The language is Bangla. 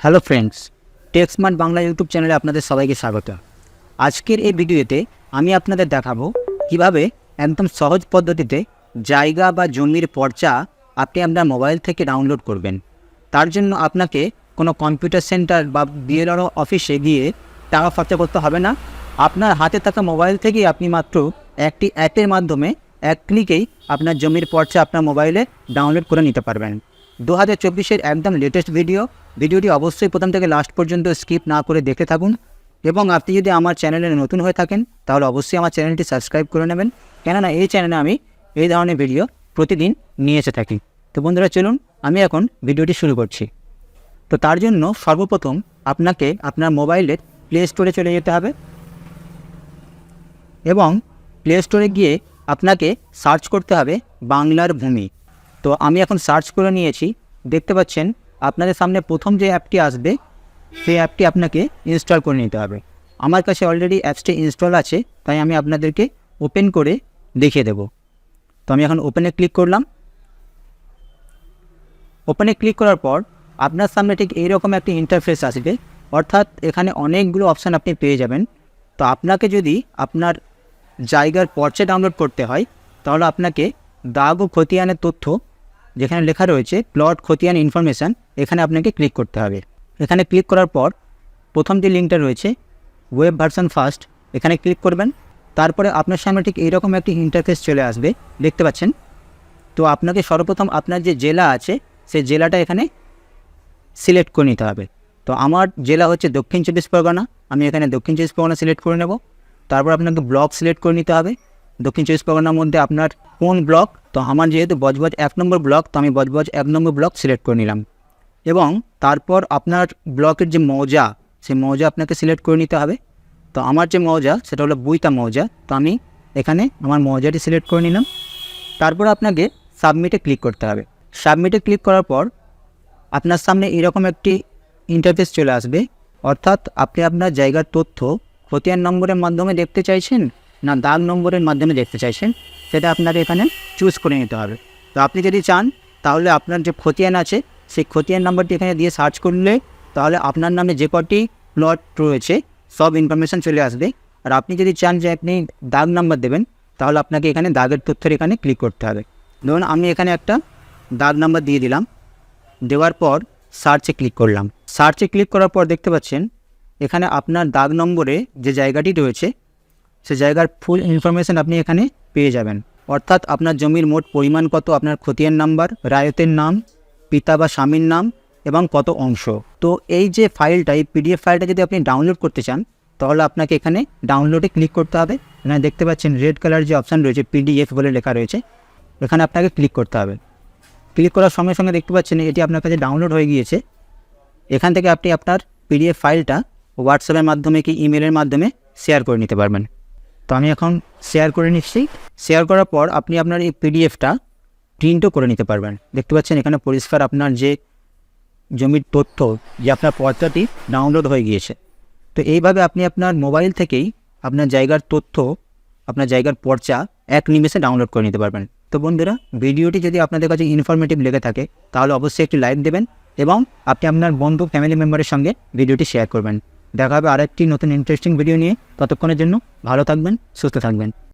Hello friends Texmart Bangla YouTube চ্যানেলে আপনাদের সবাইকে স্বাগত। আজকের এই ভিডিওতে আমি আপনাদের দেখাবো কীভাবে একদম সহজ পদ্ধতিতে জায়গা বা জমির পর্চা আপনি আপনার মোবাইল থেকে ডাউনলোড করবেন। তার জন্য আপনাকে কোনো কম্পিউটার সেন্টার বা বিএলআরও অফিসে গিয়ে টাকা খরচা করতে হবে না। আপনার হাতে থাকা মোবাইল থেকেই আপনি মাত্র একটি অ্যাপের মাধ্যমে এক ক্লিকেই আপনার জমির পর্চা আপনার মোবাইলে ডাউনলোড করে নিতে পারবেন। দু হাজার চব্বিশের একদম লেটেস্ট ভিডিও ভিডিওটি অবশ্যই প্রথম থেকে লাস্ট পর্যন্ত স্কিপ না করে দেখে থাকুন। এবং আপনি যদি আমার চ্যানেলে নতুন হয়ে থাকেন, তাহলে অবশ্যই আমার চ্যানেলটি সাবস্ক্রাইব করে নেবেন। কেননা এই চ্যানেলে আমি এই ধরনের ভিডিও প্রতিদিন নিয়ে এসে থাকি। তো বন্ধুরা, চলুন আমি এখন ভিডিওটি শুরু করছি। তো তার জন্য সর্বপ্রথম আপনাকে আপনার মোবাইলের প্লে স্টোরে চলে যেতে হবে। এবং প্লে স্টোরে গিয়ে আপনাকে সার্চ করতে হবে বাংলার ভূমি। তো আমি এখন সার্চ করে নিয়েছি, দেখতে পাচ্ছেন আপনাদের সামনে প্রথম যে অ্যাপটি আসবে, সেই অ্যাপটি আপনাকে ইনস্টল করে নিতে হবে। আমার কাছে অলরেডি অ্যাপসটি ইনস্টল আছে, তাই আমি আপনাদেরকে ওপেন করে দেখিয়ে দেব। তো আমি এখন ওপেনে ক্লিক করলাম। ওপেনে ক্লিক করার পর আপনার সামনে ঠিক এইরকম একটি ইন্টারফেস আসবে, অর্থাৎ এখানে অনেকগুলো অপশান আপনি পেয়ে যাবেন। তো আপনাকে যদি আপনার জায়গার পর্চা ডাউনলোড করতে হয়, তাহলে আপনাকে দাগ ও খতিয়ানের তথ্য যেখানে লেখা রয়েছে প্লট খতিয়ান ইনফরমেশান এখানে আপনাকে ক্লিক করতে হবে। এখানে ক্লিক করার পর প্রথম যে লিঙ্কটা রয়েছে ওয়েব ভার্সন ফার্স্ট এখানে ক্লিক করবেন। তারপরে আপনার সামনে ঠিক এইরকম একটি ইন্টারফেস চলে আসবে, দেখতে পাচ্ছেন? তো আপনাকে সর্বপ্রথম আপনার যে জেলা আছে, সেই জেলাটা এখানে সিলেক্ট করে নিতে হবে। তো আমার জেলা হচ্ছে দক্ষিণ চব্বিশ পরগনা, আমি এখানে দক্ষিণ চব্বিশ পরগনা সিলেক্ট করে নেব। তারপর আপনাকে ব্লক সিলেক্ট করে নিতে হবে। দক্ষিণ চব্বিশ পরগনার মধ্যে আপনার কোন ব্লক তো আমার যেহেতু বজবজ এক নম্বর ব্লক, তো আমি বজবজ এক নম্বর ব্লক সিলেক্ট করে নিলাম। এবং তারপর আপনার ব্লকের যে মৌজা, সেই মৌজা আপনাকে সিলেক্ট করে নিতে হবে। তো আমার যে মৌজা, সেটা হলো বুইতা মৌজা। তো আমি এখানে আমার মৌজাটি সিলেক্ট করে নিলাম। তারপর আপনাকে সাবমিটে ক্লিক করতে হবে। সাবমিটে ক্লিক করার পর আপনার সামনে এরকম একটি ইন্টারফেস চলে আসবে। অর্থাৎ আপনি আপনার জায়গার তথ্য, খতিয়ান নম্বরের মাধ্যমে দেখতে চাইছেন না দাগ নম্বরের মাধ্যমে দেখতে চাইছেন, সেটা আপনাকে এখানে চুজ করে নিতে হবে। তো আপনি যদি চান, তাহলে আপনার যে খতিয়ান আছে, সেই খতিয়ান নাম্বারটি এখানে দিয়ে সার্চ করলে তাহলে আপনার নামে যে কটি প্লট রয়েছে, সব ইনফরমেশান চলে আসবে। আর আপনি যদি চান যে আপনি দাগ নাম্বার দেবেন, তাহলে আপনাকে এখানে দাগের তথ্যের এখানে ক্লিক করতে হবে। ধরুন আমি এখানে একটা দাগ নাম্বার দিয়ে দিলাম, দেওয়ার পর সার্চে ক্লিক করলাম। সার্চে ক্লিক করার পর দেখতে পাচ্ছেন, এখানে আপনার দাগ নম্বরে যে জায়গাটি রয়েছে সে জায়গার ফুল ইনফরমেশান আপনি এখানে পেয়ে যাবেন। অর্থাৎ আপনার জমির মোট পরিমাণ কত, আপনার খতিয়ান নাম্বার, রায়তের নাম, পিতা বা স্বামীর নাম এবং কত অংশ। তো এই যে ফাইলটা এই পিডিএফ ফাইলটা যদি আপনি ডাউনলোড করতে চান, তাহলে আপনাকে এখানে ডাউনলোডে ক্লিক করতে হবে। এখানে দেখতে পাচ্ছেন রেড কালার যে অপশান রয়েছে পিডিএফ বলে লেখা রয়েছে, এখানে আপনাকে ক্লিক করতে হবে। ক্লিক করার সঙ্গে সঙ্গে দেখতে পাচ্ছেন এটি আপনার কাছে ডাউনলোড হয়ে গিয়েছে। এখান থেকে আপনি আপনার পিডিএফ ফাইলটা হোয়াটসঅ্যাপের মাধ্যমে কি ইমেলের মাধ্যমে শেয়ার করে নিতে পারবেন। তো আমি এখন শেয়ার করে নিচ্ছি। শেয়ার করার পর আপনি আপনার এই পিডিএফটা প্রিন্টও করে নিতে পারবেন। দেখতে পাচ্ছেন এখানে পরিষ্কার আপনার যে জমির তথ্য, যে আপনার পর্চাটি ডাউনলোড হয়ে গিয়েছে। তো এইভাবে আপনি আপনার মোবাইল থেকেই আপনার জায়গার তথ্য, আপনার জায়গার পর্চা এক নিমেষে ডাউনলোড করে নিতে পারবেন। তো বন্ধুরা, ভিডিওটি যদি আপনাদের কাছে ইনফরমেটিভ লেগে থাকে, তাহলে অবশ্যই একটি লাইক দেবেন এবং আপনি আপনার বন্ধু ফ্যামিলি মেম্বারের সঙ্গে ভিডিওটি শেয়ার করবেন। দেখা হবে আরেকটি নতুন ইন্টারেস্টিং ভিডিও নিয়ে। ততক্ষণের জন্য ভালো থাকবেন সুস্থ থাকবেন।